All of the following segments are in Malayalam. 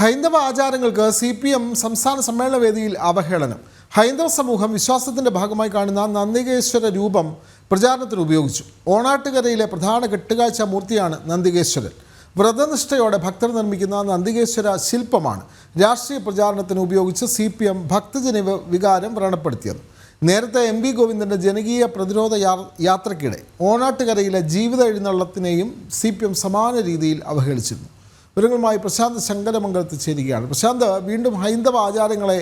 ഹൈന്ദവ ആചാരങ്ങൾക്ക് സി പി എം സംസ്ഥാന സമ്മേളന വേദിയിൽ അവഹേളനം. ഹൈന്ദവ സമൂഹം വിശ്വാസത്തിന്റെ ഭാഗമായി കാണുന്ന നന്ദികേശ്വര രൂപം പ്രചാരണത്തിന് ഉപയോഗിച്ചു. ഓണാട്ടുകരയിലെ പ്രധാന കെട്ടുകാഴ്ച മൂർത്തിയാണ് നന്ദികേശ്വരൻ. വ്രതനിഷ്ഠയോടെ ഭക്തർ നിർമ്മിക്കുന്ന നന്ദികേശ്വര ശില്പമാണ് രാഷ്ട്രീയ പ്രചാരണത്തിന് ഉപയോഗിച്ച് സി പി എം ഭക്തജന വികാരം വ്രണപ്പെടുത്തിയത്. നേരത്തെ എം വി ഗോവിന്ദന്റെ ജനകീയ പ്രതിരോധ യാ- യാത്രയ്ക്കിടെ ഓണാട്ടുകരയിലെ ജീവിത എഴുന്നള്ളത്തിനെയും സി പി എം സമാന രീതിയിൽ അവഹേളിച്ചിരുന്നു. വിവരങ്ങളുമായി പ്രശാന്ത് ശങ്കരമംഗലത്ത് ചേരുകയാണ്. പ്രശാന്ത് വീണ്ടും ഹൈന്ദവ ആചാരങ്ങളെ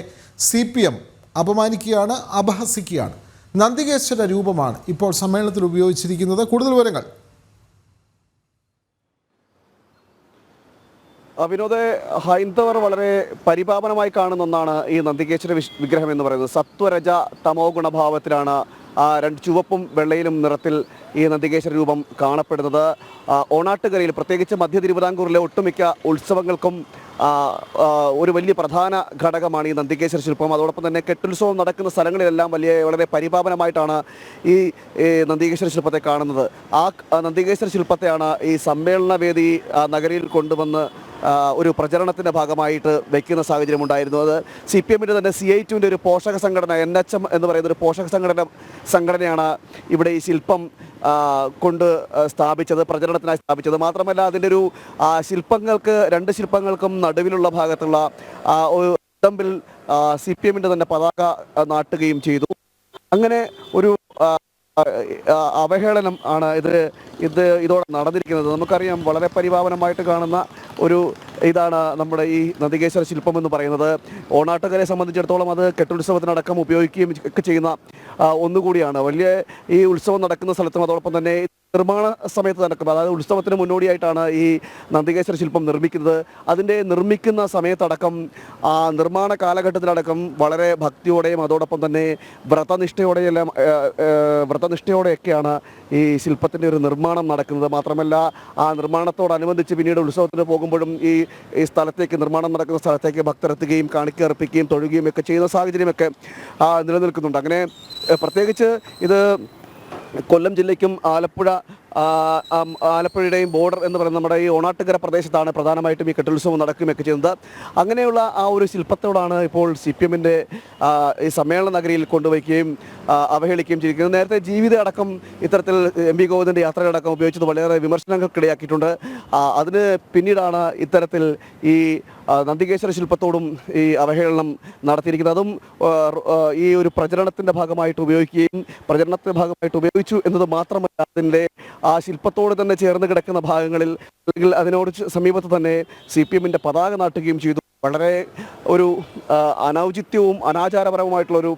സി പി എം അപമാനിക്കുകയാണ് അപഹസിക്കുകയാണ്. നന്ദികേശ്വര രൂപമാണ് ഇപ്പോൾ സമ്മേളനത്തിൽ ഉപയോഗിച്ചിരിക്കുന്നത്. കൂടുതൽ വിവരങ്ങൾ. വിനോദ് ഹൈന്ദവർ വളരെ പരിപാവനമായി കാണുന്ന ഒന്നാണ് ഈ നന്ദികേശ്വര വിഗ്രഹം എന്ന് പറയുന്നത്. സത്വരജ തമോ ഗുണഭാവത്തിലാണ് രണ്ട് ചുവപ്പും വെള്ളയിലും നിറത്തിൽ ഈ നന്ദികേശ്വര രൂപം കാണപ്പെടുന്നത്. ആ, ഓണാട്ടുകരയിൽ പ്രത്യേകിച്ച് മധ്യ തിരുവിതാംകൂറിലെ ഒട്ടുമിക്ക ഉത്സവങ്ങൾക്കും ആ, ആ, ഒരു വലിയ പ്രധാന ഘടകമാണ് ഈ നന്ദികേശ്വര ശില്പം. അതോടൊപ്പം തന്നെ കെട്ടുത്സവം നടക്കുന്ന സ്ഥലങ്ങളിലെല്ലാം വലിയ വളരെ പരിപാവനമായിട്ടാണ് ഈ നന്ദികേശ്വര ശില്പത്തെ കാണുന്നത്. ആ ആ നന്ദികേശ്വര ശില്പത്തെയാണ് ഈ സമ്മേളന വേദി ആ, നഗരിയിൽ കൊണ്ടുവന്ന് ആ, ഒരു പ്രചരണത്തിന്റെ ഭാഗമായിട്ട് വയ്ക്കുന്ന സാഹചര്യം ഉണ്ടായിരുന്നു. അത് സി പി എമ്മിന്റെ തന്നെ സി ഐ ടുവിന്റെ ഒരു പോഷക സംഘടന എൻ എച്ച് എം എന്ന് പറയുന്ന ഒരു പോഷക സംഘടന സംഘടനയാണ് ഇവിടെ ഈ ശില്പം കൊണ്ട് സ്ഥാപിച്ചത് പ്രചരണത്തിനായി സ്ഥാപിച്ചത്. മാത്രമല്ല അതിന്റെ ഒരു ശില്പങ്ങൾക്ക് രണ്ട് ശില്പങ്ങൾക്കും നടുവിലുള്ള ഭാഗത്തുള്ള ഒരു തമ്പിൽ സി പി എമ്മിന്റെ തന്നെ പതാക നാട്ടുകയും ചെയ്തു. അങ്ങനെ ഒരു അവഹേളനം ആണ് ഇത് ഇത് ഇതോടെ നടന്നിരിക്കുന്നത്. നമുക്കറിയാം വളരെ പരിഭാവനമായിട്ട് കാണുന്ന ഒരു ഇതാണ് നമ്മുടെ ഈ നദികേശ്വര ശില്പം എന്ന് പറയുന്നത്. ഓണാട്ടുകരെ സംബന്ധിച്ചിടത്തോളം അത് കെട്ടുത്സവത്തിനടക്കം ഉപയോഗിക്കുകയും ഒക്കെ ചെയ്യുന്ന ഒന്നുകൂടിയാണ്. വലിയ ഈ ഉത്സവം നടക്കുന്ന സ്ഥലത്തും അതോടൊപ്പം തന്നെ നിർമ്മാണ സമയത്ത് നടക്കുമ്പോൾ അതായത് ഉത്സവത്തിന് മുന്നോടിയായിട്ടാണ് ഈ നന്ദികേശ്വര ശില്പം നിർമ്മിക്കുന്നത്. അതിന്റെ നിർമ്മിക്കുന്ന സമയത്തടക്കം ആ നിർമ്മാണ കാലഘട്ടത്തിലടക്കം വളരെ ഭക്തിയോടെയും അതോടൊപ്പം തന്നെ വ്രതനിഷ്ഠയോടെയെല്ലാം വ്രതനിഷ്ഠയോടെയൊക്കെയാണ് ഈ ശില്പത്തിന്റെ ഒരു നിർമ്മാണം നടക്കുന്നത്. മാത്രമല്ല ആ നിർമ്മാണത്തോടനുബന്ധിച്ച് പിന്നീട് ഉത്സവത്തിന് പോകുമ്പോഴും ഈ ഈ സ്ഥലത്തേക്ക് നിർമ്മാണം നടക്കുന്ന സ്ഥലത്തേക്ക് ഭക്തരെത്തുകയും കാണിക്കർപ്പിക്കുകയും തൊഴുകയും ഒക്കെ ചെയ്യുന്ന സാഹചര്യമൊക്കെ നിലനിൽക്കുന്നുണ്ട്. അങ്ങനെ പ്രത്യേകിച്ച് ഇത് കൊല്ലം ജില്ലയ്ക്കും ആലപ്പുഴ ആലപ്പുഴയുടെയും ബോർഡർ എന്ന് പറയുന്ന നമ്മുടെ ഈ ഓണാട്ടുകര പ്രദേശത്താണ് പ്രധാനമായിട്ടും ഈ കെട്ടുത്സവം നടക്കുകയൊക്കെ ചെയ്യുന്നത്. അങ്ങനെയുള്ള ആ ഒരു ശില്പത്തോടാണ് ഇപ്പോൾ സി പി എമ്മിന്റെ ഈ സമ്മേളന നഗരിയിൽ കൊണ്ടുവയ്ക്കുകയും അവഹേളിക്കുകയും ചെയ്തിരിക്കുന്നത്. നേരത്തെ ജീവിത അടക്കം ഇത്തരത്തിൽ എം പി ഗോവിന്ദന്റെ യാത്രയടക്കം ഉപയോഗിച്ചത് വളരെയേറെ വിമർശനങ്ങൾക്കിടയാക്കിയിട്ടുണ്ട്. അതിന് പിന്നീടാണ് ഇത്തരത്തിൽ ഈ നന്ദികേശ്വര ശില്പത്തോടും ഈ അവഹേളനം നടത്തിയിരിക്കുന്നതും. ഈ ഒരു പ്രചരണത്തിന്റെ ഭാഗമായിട്ട് ഉപയോഗിക്കുകയും പ്രചരണത്തിന്റെ ഭാഗമായിട്ട് ഉപയോഗിച്ചു എന്നത് മാത്രമല്ല അതിന്റെ ആ ശില്പത്തോട് തന്നെ ചേർന്ന് കിടക്കുന്ന ഭാഗങ്ങളിൽ അല്ലെങ്കിൽ അതിനോട് സമീപത്ത് തന്നെ സി പി എമ്മിന്റെ പതാക നാട്ടുകയും ചെയ്തു. വളരെ ഒരു അനൗചിത്യവും അനാചാരപരവുമായിട്ടുള്ളൊരു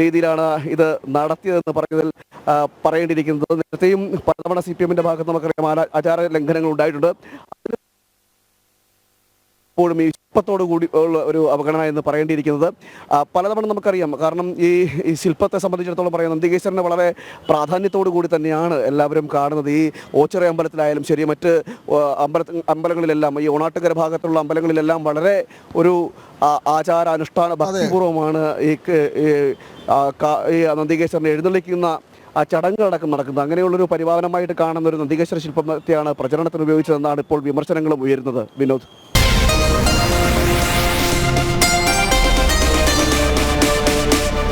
രീതിയിലാണ് ഇത് നടത്തിയതെന്ന് പറഞ്ഞതിൽ പറയേണ്ടിയിരിക്കുന്നത്. നേരത്തെയും പലതവണ സി പി എമ്മിന്റെ ഭാഗത്ത് നമുക്കറിയാം ആചാര ലംഘനങ്ങൾ ഉണ്ടായിട്ടുണ്ട്. ഇപ്പോഴും ഈ ശില്പത്തോടു കൂടി ഉള്ള ഒരു അവഗണന എന്ന് പറയേണ്ടിയിരിക്കുന്നത്. പലതവണ നമുക്കറിയാം. കാരണം ഈ ഈ ശില്പത്തെ സംബന്ധിച്ചിടത്തോളം പറയാം നന്ദികേശ്വരനെ വളരെ പ്രാധാന്യത്തോടു കൂടി തന്നെയാണ് എല്ലാവരും കാണുന്നത്. ഈ ഓച്ചിറ അമ്പലത്തിലായാലും ശരി മറ്റ് അമ്പല അമ്പലങ്ങളിലെല്ലാം ഈ ഓണാട്ടുകര ഭാഗത്തുള്ള അമ്പലങ്ങളിലെല്ലാം വളരെ ഒരു ആചാരാനുഷ്ഠാന കാ- ഈ നന്ദികേശ്വരനെ എഴുന്നള്ളിക്കുന്ന ആ ചടങ്ങുകളടക്കം നടക്കുന്നത്. അങ്ങനെയുള്ളൊരു പരിപാലനമായിട്ട് കാണുന്ന ഒരു നന്ദികേശ്വര ശില്പത്തെയാണ് പ്രചരണത്തിന് ഉപയോഗിച്ചതെന്നാണ് ഇപ്പോൾ വിമർശനങ്ങളും ഉയരുന്നത്. വിനോദ്.